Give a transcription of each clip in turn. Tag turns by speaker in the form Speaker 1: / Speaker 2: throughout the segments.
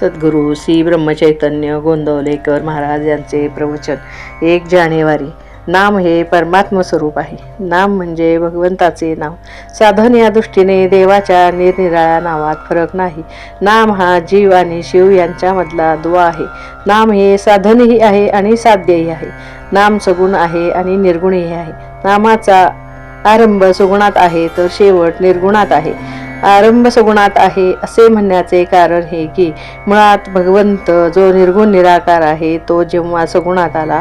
Speaker 1: सद्गुरू श्री ब्रह्मचैतन्य गोंदवलेकर महाराज यांचे प्रवचन. एक जानेवारी. नाम हे परमात्म स्वरूप आहे. नाम म्हणजे भगवंताचे नाव साधन या दृष्टीने देवाच्या निरनिराळ्या नावात फरक नाही. नाम हा जीव आणि शिव यांच्यामधला दुवा आहे. नाम हे साधनही आहे आणि साध्यही आहे. नाम सगुण आहे आणि निर्गुणही आहे. नामाचा आरंभ सुगुणात आहे तर शेवट निर्गुणात आहे. आरंभ सगुणात आहे असे म्हणण्याचे कारण हे की मुळात भगवंत जो निर्गुण निराकार आहे तो जेव्हा सगुणात आला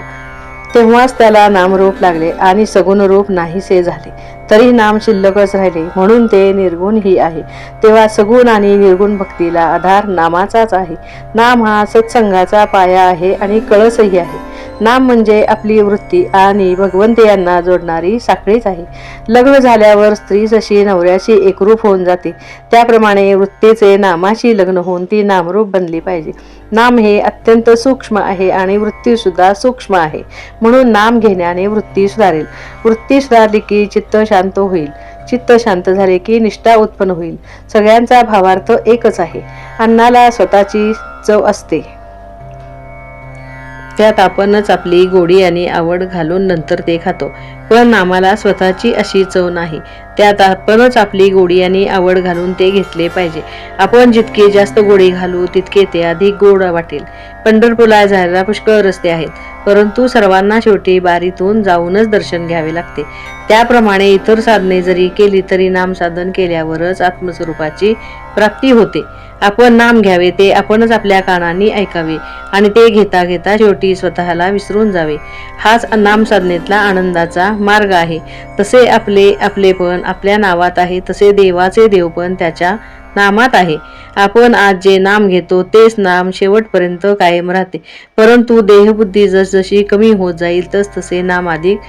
Speaker 1: तेव्हाच त्याला नामरूप लागले आणि सगुण रूप नाहीसे झाले. तरी नाम शिल्लकच राहिले म्हणून ते निर्गुणही आहे. तेव्हा सगुण आणि निर्गुण भक्तीला आधार नामाचाच आहे. नाम हा सत्संगाचा पाया आहे आणि कळसही आहे. नाम म्हणजे आपली वृत्ती आणि भगवंत यांना जोडणारी साखळीच आहे. लग्न झाल्यावर स्त्री जशी नवऱ्याशी एकरूप होऊन जाते त्याप्रमाणे वृत्तीचे नामाशी लग्न होऊन ती नामरूप बनली पाहिजे. नाम हे अत्यंत सूक्ष्म आहे आणि वृत्तीसुद्धा सूक्ष्म आहे. म्हणून नाम घेण्याने वृत्ती सुधारेल. वृत्ती सुधारली की चित्त शांत होईल. चित्त शांत झाले की निष्ठा उत्पन्न होईल. सगळ्यांचा भावार्थ एकच आहे. अन्नाला स्वतःची चव असते. त्यात आपणच आपली गोडी आणि आवड घालून नंतर ते खातो. पण आम्हाला स्वतःची अशी चव नाही. त्यात आपणच आपली गोडी आणि आवड घालून ते घेतले पाहिजे. आपण जितके जास्त गोडी घालू तितके ते अधिक गोड वाटेल. पंढरपूरला जायला पुष्कळ रस्ते आहेत. परंतु सर्वांना शेवटी बारीतून जाऊनच दर्शन घ्यावे लागते. त्याप्रमाणे इतर साधने जरी केली तरी नाम साधन केल्यावरच आत्मस्वरूपाची प्राप्ती होते. आपण नाम घ्यावे ते आपणच आपल्या कानांनी ऐकावे आणि ते घेता घेता शेवटी स्वतःला विसरून जावे. हाच नाम साधनेतला आनंदाचा मार्ग आहे. तसे आपले आपलेपण आपल्या नावात आहे तसे देवाचे देवपण त्याच्या नामात आहे. आपण आज जे नाम घेतो तेच नाम शेवटपर्यंत कायम राहते. परंतु देहबुद्धी जसजशी कमी होत जाईल तस तसे नाम अधिक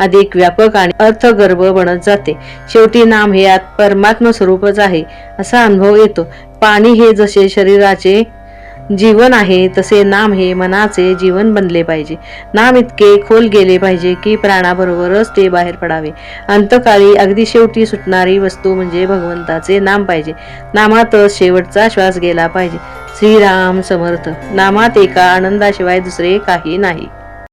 Speaker 1: अधिक व्यापक आणि अर्थगर्भ बनत जाते. शेवटी नाम हे आत परमात्म स्वरूपच आहे असा अनुभव येतो. पाणी हे जसे शरीराचे जीवन आहे तसे नाम हे मनाचे जीवन बनले पाहिजे. नाम इतके खोल गेले पाहिजे की प्राणाबरोबरच ते बाहेर पडावे. अंतकाळी अगदी शेवटी सुटणारी वस्तू म्हणजे भगवंताचे नाम पाहिजे. नामातच शेवटचा श्वास गेला पाहिजे. श्रीराम समर्थ. नामात एका आनंदाशिवाय दुसरे काही नाही.